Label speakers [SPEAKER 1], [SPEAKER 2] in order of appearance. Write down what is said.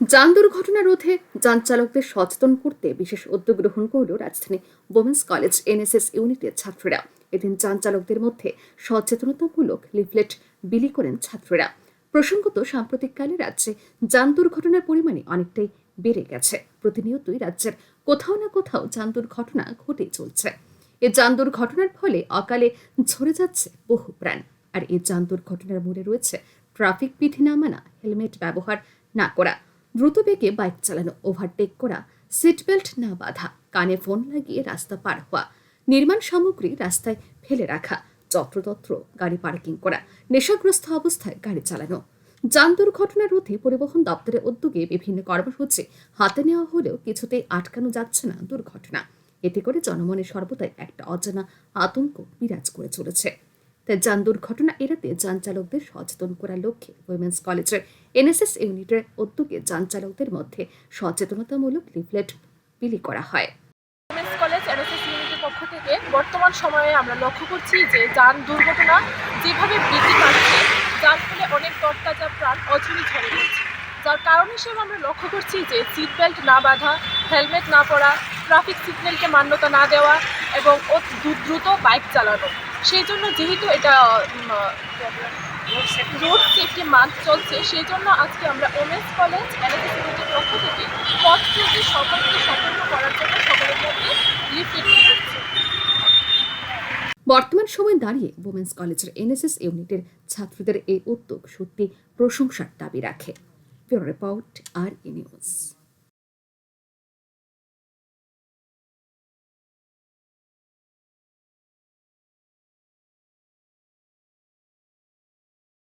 [SPEAKER 1] যান দুর্ঘটনা রোধে যান চালকদের সচেতন করতে বিশেষ উদ্যোগ গ্রহণ করল রাজধানী ওমেন্স কলেজ এনএসএস ইউনিটের ছাত্রীরা। এদিন যান চালকদের মধ্যে সচেতনতামূলক লিফলেট বিলি করেন ছাত্রীরা। প্রসঙ্গত, সাম্প্রতিককালে রাজ্যে যান দুর্ঘটনার পরিমাণে অনেকটাই বেড়ে গেছে। প্রতিনিয়তই রাজ্যের কোথাও না কোথাও যান দুর্ঘটনা ঘটে চলছে। এ যান দুর্ঘটনার ফলে অকালে ঝরে যাচ্ছে বহু প্রাণ। আর এই যান দুর্ঘটনার মূলে রয়েছে ট্রাফিক বিধি না মানা, হেলমেট ব্যবহার না করা। দ্রুত বেগে বাইক চালানো ওভারটেক করা সিট বেল্ট না বাঁধা, কানে ফোন লাগিয়ে রাস্তা পার হওয়া, নির্মাণ সামগ্রী রাস্তায় ফেলে রাখা, যত্রতত্র গাড়ি পার্কিং করা, নেশাগ্রস্ত অবস্থায় গাড়ি চালানো। যান দুর্ঘটনা রোধে পরিবহন দপ্তরের উদ্যোগে বিভিন্ন কর্মসূচি হাতে নেওয়া হলেও কিছুতেই আটকানো যাচ্ছে না দুর্ঘটনা। এতে করে জনমনে সর্বদাই একটা অজানা আতঙ্ক বিরাজ করে চলেছে। তাই যান দুর্ঘটনা এড়াতে যান চালকদের সচেতন করার লক্ষ্যে উইমেন্স কলেজের এনএসএস ইউনিটের উদ্যোগে যান চালকদের মধ্যে সচেতনতামূলক লিফলেট বিলি করা হয়।
[SPEAKER 2] কলেজ পক্ষ থেকে বর্তমান সময়ে আমরা লক্ষ্য করছি যে যান দুর্ঘটনা যেভাবে বৃদ্ধি পাচ্ছে, যার ফলে অনেক তরতাজা প্রাণ অঝরে ঝরে রয়েছে যার কারণ হিসেবে আমরা লক্ষ্য করছি যে সিট বেল্ট না বাঁধা হেলমেট না পরা ট্রাফিক সিগন্যালকে মান্যতা না দেওয়া এবং দ্রুত বাইক চালানো। সেই জন্য যেহেতু এটা রোড সেফটি মান্থ চলছে সেই জন্য আজকে আমরা ওমেন্স কলেজ এনএসএস ইউনিটের পক্ষ থেকে পথ চলতে সকলকে সতর্ক করার জন্য সকলের মধ্যে লিফলেট
[SPEAKER 1] বর্তমান সময় দাঁড়িয়ে ওমেন্স কলেজের এনএসএস ইউনিটের ছাত্রদের এই উদ্যোগ সত্যি প্রশংসার দাবি রাখে। ব্যুরো রিপোর্ট আর ই নিউজ